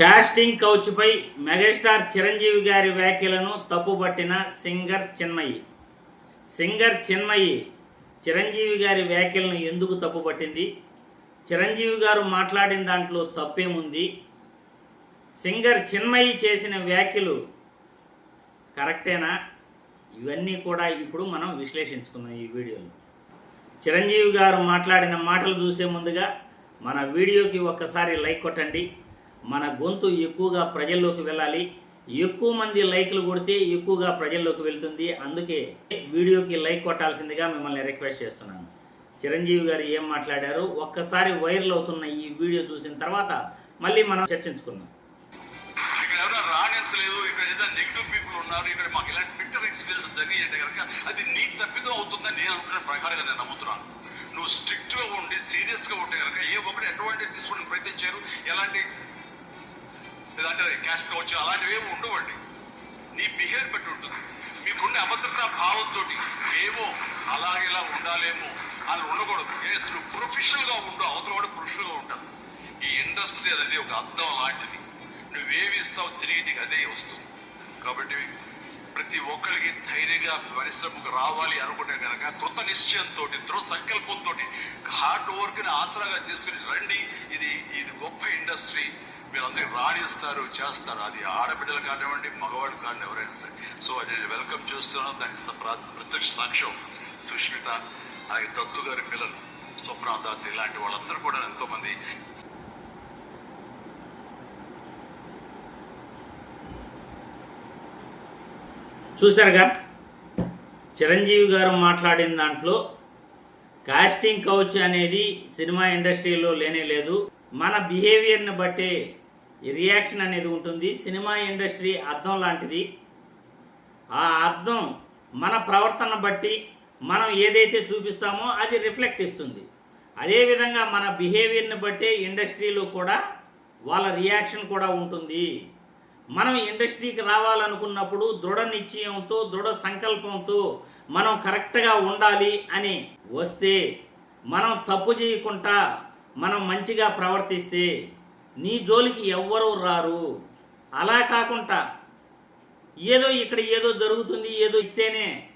Casting కౌచ్పై megastar Chiranjeevi గారి వ్యాఖ్యలను తప్పుపట్టిన సింగర్ చిన్మయి. సింగర్ చిన్మయి చిరంజీవి గారి వ్యాఖ్యలను ఎందుకు తప్పుపట్టింది? చిరంజీవి గారు మాట్లాడిన దాంట్లో తప్పేముంది? సింగర్ చిన్మయి చేసిన వ్యాఖ్యలు కరెక్టేనా? ఇవన్నీ కూడా ఇప్పుడు మనం విశ్లేషించుకుందాం ఈ వీడియోలో. చిరంజీవి గారు మాట్లాడిన మాటలు చూసే ముందుగా మన వీడియోకి ఒక్కసారి లైక్ కొట్టండి. మన గొంతు ఎక్కువగా ప్రజల్లోకి వెళ్ళాలి. ఎక్కువ మంది లైక్లు కొడితే ఎక్కువగా ప్రజల్లోకి వెళ్తుంది. అందుకే వీడియోకి లైక్ కొట్టాల్సిందిగా మిమ్మల్ని రిక్వెస్ట్ చేస్తున్నాను. చిరంజీవి గారు ఏం మాట్లాడారు? ఒక్కసారి వైరల్ అవుతున్న ఈ వీడియో చూసిన తర్వాత మళ్ళీ మనం చర్చించుకుందాం. ఇక్కడ ఎవరైనా రాణించలేదు. ఇక్కడ ఏదో నెగిటివ్ పీపుల్ ఉన్నారు. ఇక్కడ మాకు ఇలాంటి బిట్టర్ ఎక్స్పీరియన్స్ జరిగి అంటే కనుక అది నీ తప్పిదం అవుతుందని నేను అనుకునే ప్రకారంగా నేను నమ్ముతున్నాను. నువ్వు స్ట్రిక్ట్గా ఉండి సీరియస్గా ఉంటే కనుక ఏ ఒక్కటి అడ్వాంటేజ్ తీసుకోవడానికి ప్రయత్నించారు ఎలాంటి లేదంటే క్యాస్ట్ కావచ్చు అలాంటివి ఏమి ఉండవండి. నీ బిహేవియర్ బట్టి ఉంటుంది. మీకుండే అభద్రత భావంతో ఏమో అలాగేలా ఇలా ఉండాలేమో అని ఉండకూడదు. ఎస్ నువ్వు ప్రొఫెషనల్గా ఉండు అవతల కూడా ప్రొఫెషనల్గా ఉంటారు ఈ ఇండస్ట్రీ అనేది ఒక అద్దం లాంటిది. నువ్వేమి ఇస్తావు తిరిగి నీకు అదే వస్తుంది. కాబట్టి ప్రతి ఒక్కరికి ధైర్యంగా పరిశ్రమకు రావాలి అనుకుంటే కనుక కృత నిశ్చయంతో దృఢ సంకల్పంతో హార్డ్ వర్క్ని ఆసరాగా తీసుకుని రండి. ఇది ఇది గొప్ప ఇండస్ట్రీ మీరందరూ రాణిస్తారు చేస్తారు. అది ఆడబిడ్డలు కానివ్వండి మగవాళ్ళు కానీ ఎవరైనా సరే. సో అది వెల్కమ్ చేస్తున్నాం దానికి ప్రత్యక్ష సాక్ష్యం సుష్మిత అలాగే దత్తు గారి పిల్లలు స్వప్న ఇలాంటి వాళ్ళందరూ కూడా ఎంతో మంది చూశారుగా చిరంజీవి గారు మాట్లాడిన దాంట్లో కాస్టింగ్ కౌచ్ అనేది సినిమా ఇండస్ట్రీలో లేనే లేదు. మన బిహేవియర్ని బట్టే రియాక్షన్ అనేది ఉంటుంది. సినిమా ఇండస్ట్రీ అర్థం లాంటిది. ఆ అర్థం మన ప్రవర్తన బట్టి మనం ఏదైతే చూపిస్తామో అది రిఫ్లెక్ట్ ఇస్తుంది. అదేవిధంగా మన బిహేవియర్ని బట్టే ఇండస్ట్రీలో కూడా వాళ్ళ రియాక్షన్ కూడా ఉంటుంది. మనం ఇండస్ట్రీకి రావాలనుకున్నప్పుడు దృఢ నిశ్చయంతో దృఢ సంకల్పంతో మనం కరెక్ట్గా ఉండాలి అని వస్తే మనం తప్పు చేయకుండా మనం మంచిగా ప్రవర్తిస్తే నీ జోలికి ఎవ్వరూ రారు. అలా కాకుండా ఏదో ఇక్కడ ఏదో జరుగుతుంది ఏదో ఇస్తేనే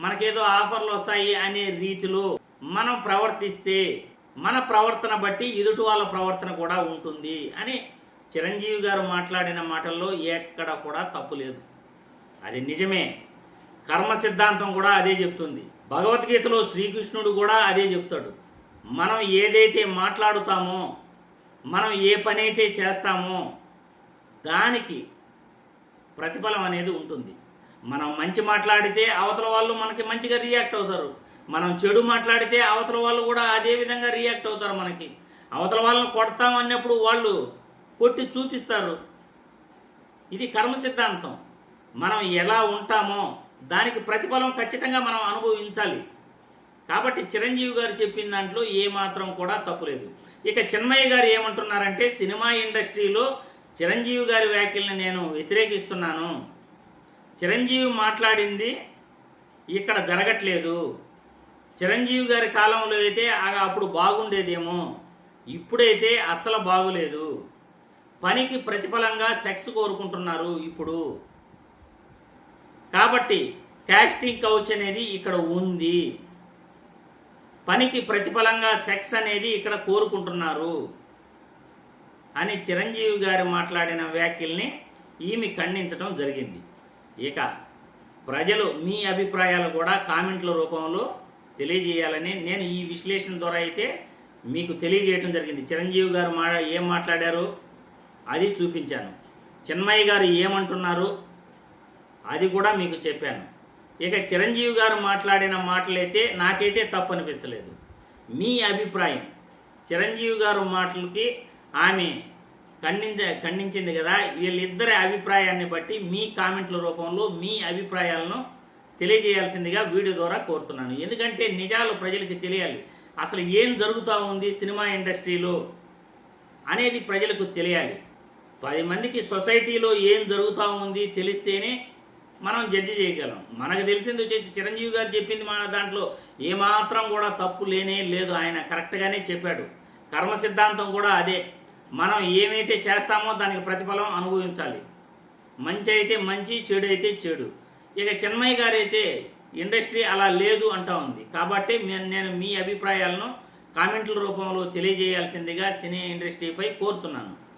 మనకేదో ఆఫర్లు వస్తాయి అనే రీతిలో మనం ప్రవర్తిస్తే మన ప్రవర్తన బట్టి ఎదుటి వాళ్ళ ప్రవర్తన కూడా ఉంటుంది అని చిరంజీవి గారు మాట్లాడిన మాటల్లో ఎక్కడ కూడా తప్పు లేదు. అది నిజమే. కర్మ సిద్ధాంతం కూడా అదే చెప్తుంది. భగవద్గీతలో శ్రీకృష్ణుడు కూడా అదే చెప్తాడు. మనం ఏదైతే మాట్లాడుతామో మనం ఏ పని అయితే చేస్తామో దానికి ప్రతిఫలం అనేది ఉంటుంది. మనం మంచి మాట్లాడితే అవతల వాళ్ళు మనకి మంచిగా రియాక్ట్ అవుతారు. మనం చెడు మాట్లాడితే అవతల వాళ్ళు కూడా అదే విధంగా రియాక్ట్ అవుతారు మనకి. అవతల వాళ్ళని కొడతాం అన్నప్పుడు వాళ్ళు కొట్టి చూపిస్తారు. ఇది కర్మ సిద్ధాంతం. మనం ఎలా ఉంటామో దానికి ప్రతిఫలం ఖచ్చితంగా మనం అనుభవించాలి. కాబట్టి చిరంజీవి గారు చెప్పిన దాంట్లో ఏమాత్రం కూడా తప్పులేదు ఇక చిన్మయ్య గారు ఏమంటున్నారంటే సినిమా ఇండస్ట్రీలో చిరంజీవి గారి వ్యాఖ్యల్ని నేను వ్యతిరేకిస్తున్నాను. చిరంజీవి మాట్లాడింది ఇక్కడ జరగట్లేదు. చిరంజీవి గారి కాలంలో అయితే అప్పుడు బాగుండేదేమో. ఇప్పుడైతే అస్సలు బాగులేదు. పనికి ప్రతిఫలంగా సెక్స్ కోరుకుంటున్నారు ఇప్పుడు. కాబట్టి క్యాస్టింగ్ కౌచ్ అనేది ఇక్కడ ఉంది. పనికి ప్రతిఫలంగా సెక్స్ అనేది ఇక్కడ కోరుకుంటున్నారు అని చిరంజీవి గారు మాట్లాడిన వ్యాఖ్యల్ని ఈమె ఖండించడం జరిగింది. ఇక ప్రజలు మీ అభిప్రాయాలు కూడా కామెంట్ల రూపంలో తెలియజేయాలని నేను ఈ విశ్లేషణ ద్వారా అయితే మీకు తెలియజేయడం జరిగింది. చిరంజీవి గారు మా ఏం మాట్లాడారు? అది చూపించాను. చిన్మయ్య గారు ఏమంటున్నారు? అది కూడా మీకు చెప్పాను. ఇక చిరంజీవి గారు మాట్లాడిన మాటలైతే నాకైతే తప్పు అనిపించలేదు. మీ అభిప్రాయం? చిరంజీవి గారు మాటలకి ఆమె ఖండించ ఖండించింది కదా వీళ్ళిద్దరి అభిప్రాయాన్ని బట్టి మీ కామెంట్ల రూపంలో మీ అభిప్రాయాలను తెలియజేయాల్సిందిగా వీడియో ద్వారా కోరుతున్నాను. ఎందుకంటే నిజాలు ప్రజలకి తెలియాలి. అసలు ఏం జరుగుతూ ఉంది సినిమా ఇండస్ట్రీలో అనేది ప్రజలకు తెలియాలి. పది మందికి సొసైటీలో ఏం జరుగుతూ ఉంది తెలిస్తేనే మనం జడ్జి చేయగలం. మనకు తెలిసింది వచ్చేసి చిరంజీవి గారు చెప్పింది మన దాంట్లో ఏమాత్రం కూడా తప్పు లేనే లేదు. ఆయన కరెక్ట్గానే చెప్పాడు. కర్మ సిద్ధాంతం కూడా అదే. మనం ఏమైతే చేస్తామో దానికి ప్రతిఫలం అనుభవించాలి. మంచి అయితే మంచి చెడు అయితే చెడు. ఇక చిన్మయ్య గారు అయితే ఇండస్ట్రీ అలా లేదు అంటా ఉంది. కాబట్టి నేను నేను మీ అభిప్రాయాలను కామెంట్ల రూపంలో తెలియజేయాల్సిందిగా సినీ ఇండస్ట్రీపై కోరుతున్నాను.